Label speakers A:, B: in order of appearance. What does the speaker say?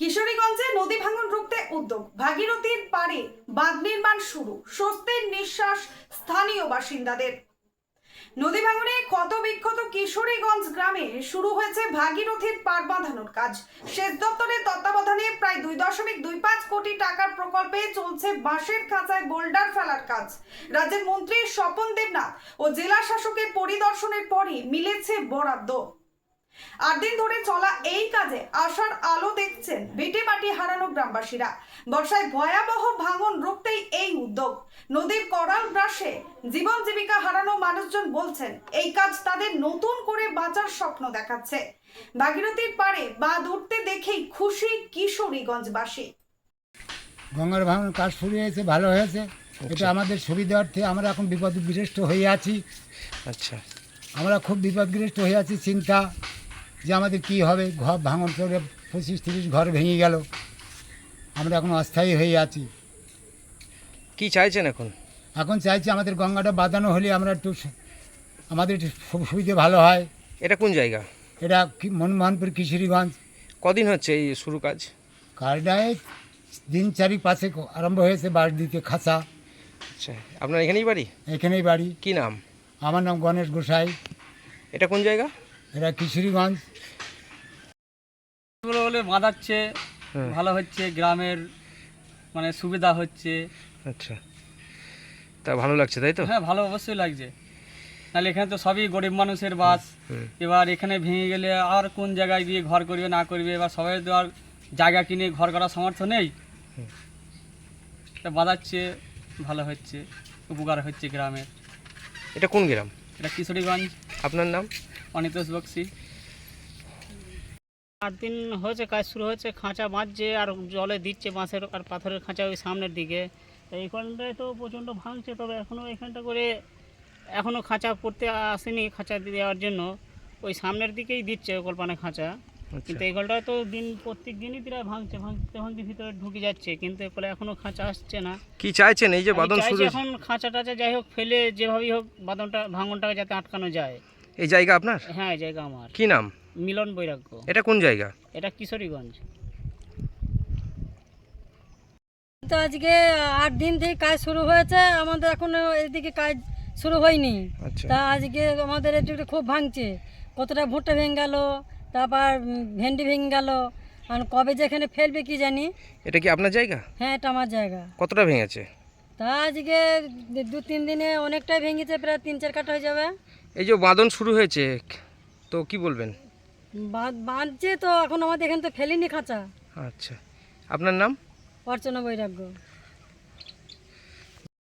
A: কিশোরীগঞ্জে নদী ভাঙন রুখতে উদ্যোগ। ভাগীরথীর পাড়ে বাঁধ নির্মাণ শুরু, স্বস্তির নিঃশ্বাস স্থানীয় বাসিন্দাদের। নদী ভাঙনে ক্ষত বিক্ষত কিশোরীগঞ্জ গ্রামে শুরু হয়েছে ভাগীরথীর পার বাঁধানোর কাজ। সেচ দপ্তরের তত্ত্বাবধানে প্রায় দুই দশমিক দুই পাঁচ কোটি টাকার প্রকল্পে চলছে বাঁশের খাঁচায় বোল্ডার ফেলার কাজ। রাজ্যের মন্ত্রী স্বপন দেবনাথ ও জেলা শাসকের পরিদর্শনের পরই মিলেছে বরাদ্দ। আট দিন ধরে চলা এই কাজে আশার আলো দেখছেন ভিটে মাটি হারানো গ্রামবাসীরা। বর্ষায় ভয়াবহ ভাঙন রুখতেই এই উদ্যোগ। নদীর করাল গ্রাসে জীবন জীবিকা হারানো মানুষজন বলছেন এই কাজ তাদের নতুন করে বাঁচার স্বপ্ন দেখাচ্ছে। ভাগীরথীর পারে বাঁধ উঠতে দেখেই খুশি কিশোরীগঞ্জবাসী।
B: গঙ্গার ভাঙন কাজ শুরু হয়েছে ভালো হয়েছে। এটা আমাদের সুবিধার্থে আমরা এখন বিপদগ্রস্ত হয়ে আছি।
C: আচ্ছা।
B: আমরা খুব বিপদগ্রস্ত হয়ে আছি চিন্তা। যে আমাদের কি হবে? ঘর ভাঙন করে পঁচিশ তিরিশ ঘর ভেঙে গেল। আমরা এখন অস্থায়ী হয়ে আছি।
C: কি চাইছেন এখন?
B: এখন চাইছি আমাদের গঙ্গাটা বাঁধানো হলে আমরা একটু আমাদের একটু সুবিধে ভালো হয়।
C: এটা কোন জায়গা?
B: এটা মনমোহনপুর কিশোরীগঞ্জ।
C: কদিন হচ্ছে এই শুরু কাজ?
B: কারডায় দিন চারি পাশে আরম্ভ হয়েছে বাড়ির দিকে খাঁচা।
C: আচ্ছা আপনার এখানেই বাড়ি?
B: এখানেই বাড়ি।
C: কি নাম?
B: আমার নাম গণেশ গোসাই।
C: এটা কোন জায়গা?
B: এটা কিশোরীগঞ্জ।
D: হলে বাঁধাচ্ছে ভালো হচ্ছে গ্রামের মানে সুবিধা হচ্ছে।
C: আচ্ছা। তা ভালো লাগছে তাই তো?
D: হ্যাঁ ভালো অবশ্যই লাগছে। নাহলে এখানে তো সবই গরিব মানুষের বাস। এবার এখানে ভেঙে গেলে আর কোন জায়গায় গিয়ে ঘর করবে না করবে? এবার সবাই তো আর জায়গা কিনে ঘর করার সামর্থ্য নেই। তা বাঁধাচ্ছে ভালো হচ্ছে উপকার হচ্ছে গ্রামের
C: এটা কোন গ্রাম?
D: এটা কিশোরীগঞ্জ।
C: আপনার নাম?
D: অনিতোষ বক্সি।
E: আট দিন হয়েছে কাজ শুরু হয়েছে খাঁচা বাঁধছে আর জলে দিচ্ছে বাঁশের আর পাথরের খাঁচা ওই সামনের দিকে। তো এইখানটায় তো প্রচণ্ড ভাঙছে তবে এখনও এখানটা করে এখনও খাঁচা করতে আসেনি খাঁচা দেওয়ার জন্য। ওই সামনের দিকেই দিচ্ছে কল্পনা খাঁচা। কিন্তু এই ঘরটায় তো দিন প্রত্যেক দিনই প্রায় ভাঙছে ভাঙতে ভাঙতে ভিতরে ঢুকে যাচ্ছে কিন্তু এরপরে এখনও খাঁচা আসছে না।
C: কি চাইছেন এই যে বাদন শুরু
E: এখন খাঁচা টাচা যাই হোক ফেলে যেভাবেই হোক বাদনটা ভাঙনটাকে যাতে আটকানো যায়।
C: এই জায়গা আপনার?
E: হ্যাঁ এই জায়গা আমার।
C: কি নাম?
E: মিলন বৈরাগ্য।
C: এটা কোন জায়গা?
E: এটা কিশোরীগঞ্জ।
F: তো আজকে আট দিন থেকে কাজ শুরু হয়েছে আমাদের এখনও এদিকে কাজ শুরু হয়নি।
C: আচ্ছা।
F: তা আজকে আমাদের এদিকে খুব ভাঙছে কতটা ভুট্টা ভেঙে গেল তারপর ভেন্ডি ভেঙে গেল। আর কবে যে এখানে ফেলবে কি জানি।
C: এটা কি আপনার জায়গা?
F: হ্যাঁ এটা আমার জায়গা।
C: কতটা ভেঙেছে?
F: তা আজকে দু তিন দিনে অনেকটাই ভেঙেছে প্রায় তিন চার কাটা হয়ে যাবে।
C: এই যে বাঁধন শুরু হয়েছে তো কি বলবেন?
F: বাঁধ- বাঁধছে তো এখন আমাদের এখানে তো ফেলিনি খাঁচা।
C: আচ্ছা। আপনার নাম?
F: অর্চনা বৈরাগ্য।